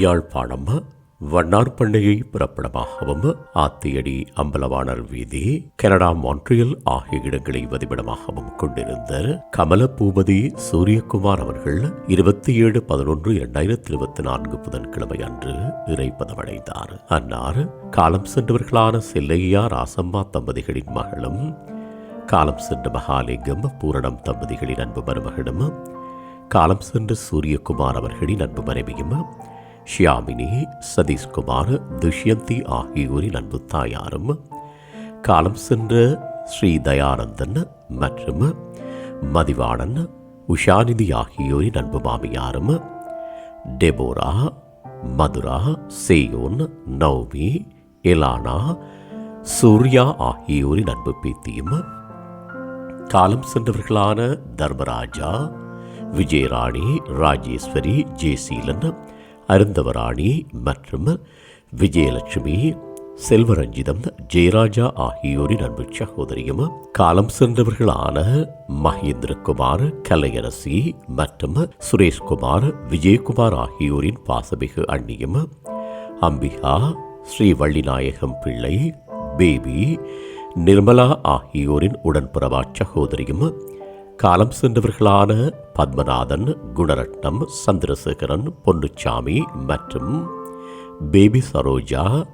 யாழ்ப்பாணம் வண்ணார் பண்ணையை பிறப்பிடமாகவும் ஆத்தியடி அம்பலவாணர் வீதி Canada Montreal ஆகிய இடங்களை வதிவிடமாகவும் கொண்டிருந்த கமல பூபதி சூரியகுமார் அவர்கள் இருபத்தி ஏழு பதினொன்று இரண்டாயிரத்தி இருபத்தி நான்கு புதன்கிழமை அன்று இறைப்பதமடைந்தார் அன்னார் காலம் சென்றவர்களான செல்லையா ராசம்மா தம்பதிகளின் மகளும் காலம் சென்ற மகாலிங்கம் பூரணம் தம்பதிகளின் அன்பு மருமகளும் காலம் சென்ற சூரியகுமார் அவர்களின் அன்பு மனைவியும் ஷியாமினி சதீஷ்குமார் துஷ்யந்தி ஆகியோரின் அன்பு தாயாரும் காலம் சென்ற ஸ்ரீ தயானந்தன் மற்றும் மதிவாணன் உஷாநிதி ஆகியோரின் அன்பு மாமியாரும் டெபோரா மதுரா சேயோன் நௌமி எலானா சூர்யா ஆகியோரின் அன்பு பேத்தியும் காலம் சென்றவர்களான தர்மராஜா விஜயராணி ராஜேஸ்வரி ஜெயசீலன் அருந்தவராணி மற்றும் விஜயலட்சுமி செல்வரஞ்சிதம் ஜெயராஜா ஆகியோரின் அன்பு சகோதரியும் காலம் சென்றவர்களான மகேந்திரகுமார் கலையரசி மற்றும் சுரேஷ்குமார் விஜயகுமார் ஆகியோரின் பாசமிகு அண்ணியும் அம்பிகா ஸ்ரீ வள்ளிநாயகம் பிள்ளை பேபி நிர்மலா ஆகியோரின் உடன்பிறவா சகோதரியும் காலம் சென்றவர்களான பத்மநாதன் குணரட்னம் சந்திரசேகரன் பொன்னுச்சாமி மற்றும் பேபி சரோஜா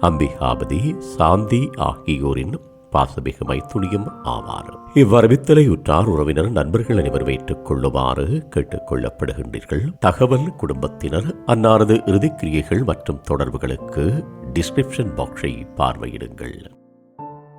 அம்பிகாபதி சாந்தி ஆகியோரின் பாசமிகு மைத்துணியும் ஆவார். இவ்வரவித்தலை உற்றார் உறவினர் நண்பர்கள் அனைவரும் ஏற்றுக் கொள்ளுமாறு கேட்டுக் கொள்ளப்படுகின்றீர்கள். தகவல் குடும்பத்தினர் அன்னாரது இறுதிக்கிரியைகள் மற்றும் தொடர்புகளுக்கு டிஸ்கிரிப்ஷன் பாக்ஸை பார்வையிடுங்கள்.